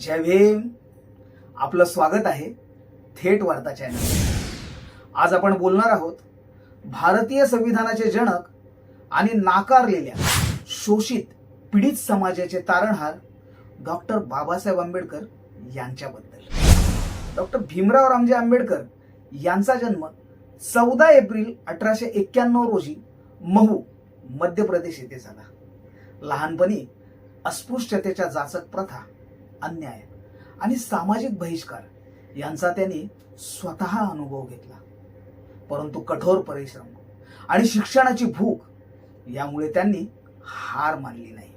जय भीम आपलं स्वागत आहे थेट वार्ता चॅनल आज आपण बोलणार आहोत भारतीय संविधानाचे जनक आणि नाकारलेल्या शोषित पीडित समाजाचे तारणहार डॉक्टर बाबासाहेब आंबेडकर यांच्याबद्दल. डॉक्टर भीमराव रामजी आंबेडकर यांचा जन्म चौदा एप्रिल अठराशे एक्क्याण्णव रोजी महू मध्य प्रदेश येथे झाला. लहानपणी अस्पृश्यतेच्या जाचक प्रथा अन्याय आणि सामाजिक बहिष्कार यांचा त्यांनी स्वतः अनुभव घेतला. परंतु कठोर परिश्रम आणि शिक्षणाची भूक यामुळे त्यांनी हार मानली नाही.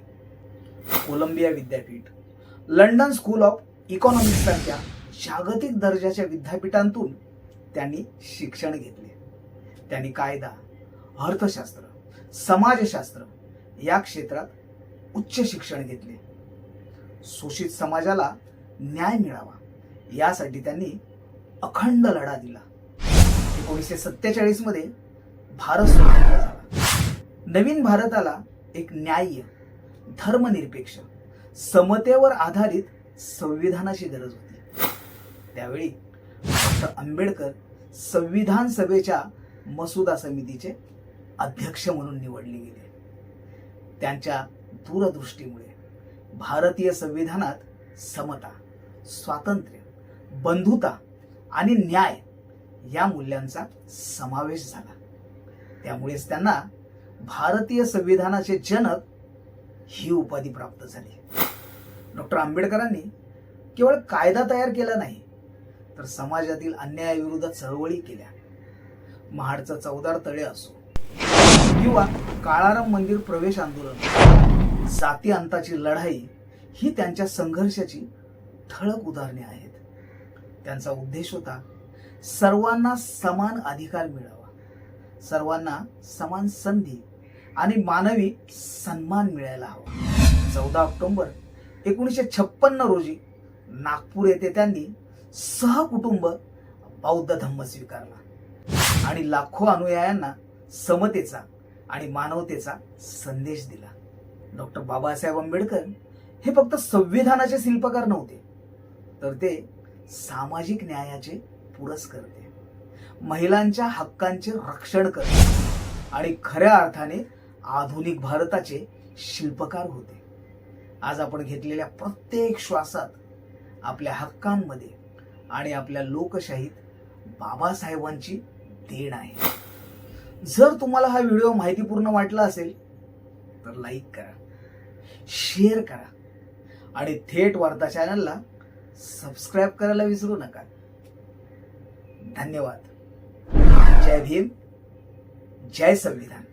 कोलंबिया विद्यापीठ लंडन स्कूल ऑफ इकॉनॉमिक्स सारख्या जागतिक दर्जाच्या विद्यापीठांतून त्यांनी शिक्षण घेतले. त्यांनी कायदा अर्थशास्त्र समाजशास्त्र या क्षेत्रात उच्च शिक्षण घेतले. शोषित समाजाला न्याय मिळावा. यासाठी त्यांनी अखंड लढा दिला. एकोणीसशे सत्तेचाळीसमध्ये भारत स्वतंत्र झाला. नवीन भारताला एक न्याय्य धर्मनिरपेक्ष समतेवर आधारित संविधानाची गरज होती. त्यावेळी डॉक्टर आंबेडकर संविधान सभेच्या मसुदा समितीचे अध्यक्ष म्हणून निवडले गेले. त्यांच्या दूरदृष्टीमुळे भारतीय संविधानात समता स्वातंत्र्य बंधुता आणि न्याय या मूल्यांचा समावेश झाला. त्यामुळेच त्यांना भारतीय संविधानाचे जनक ही उपाधी प्राप्त झाली. डॉक्टर आंबेडकरांनी केवळ कायदा तयार केला नाही तर समाजातील अन्यायाविरुद्ध चळवळी केल्या. महाडचं चौदार तळे असो किंवा काळाराम मंदिर प्रवेश आंदोलन जाती अंताची लढाई ही त्यांच्या संघर्षाची ठळक उदाहरणे आहेत. त्यांचा उद्देश होता सर्वांना समान अधिकार मिळावा. सर्वांना समान संधी आणि मानवी सन्मान मिळायला हवा. चौदा ऑक्टोबर एकोणीसशे छप्पन्न रोजी नागपूर येथे त्यांनी सहकुटुंब बौद्ध धम्म स्वीकारला आणि लाखो अनुयायांना समतेचा आणि मानवतेचा संदेश दिला. डॉक्टर बाबासाहेब आंबेडकर हे फक्त संविधानाचे शिल्पकार नव्हते तर ते सामाजिक न्यायाचे पुरस्कर्ते महिलांच्या हक्कांचे रक्षण करते आणि खऱ्या अर्थाने आधुनिक भारताचे शिल्पकार होते. आज आपण घेतलेल्या प्रत्येक श्वासात आपल्या हक्कांमध्ये आणि आपल्या लोकशाहीत बाबासाहेबांची देण आहे. जर तुम्हाला हा व्हिडिओ माहितीपूर्ण वाटला असेल तर लाईक करा. शेअर करा. आणि थेट वार्ता चॅनलला सबस्क्राईब करायला विसरू नका. धन्यवाद. जय भीम. जय संविधान.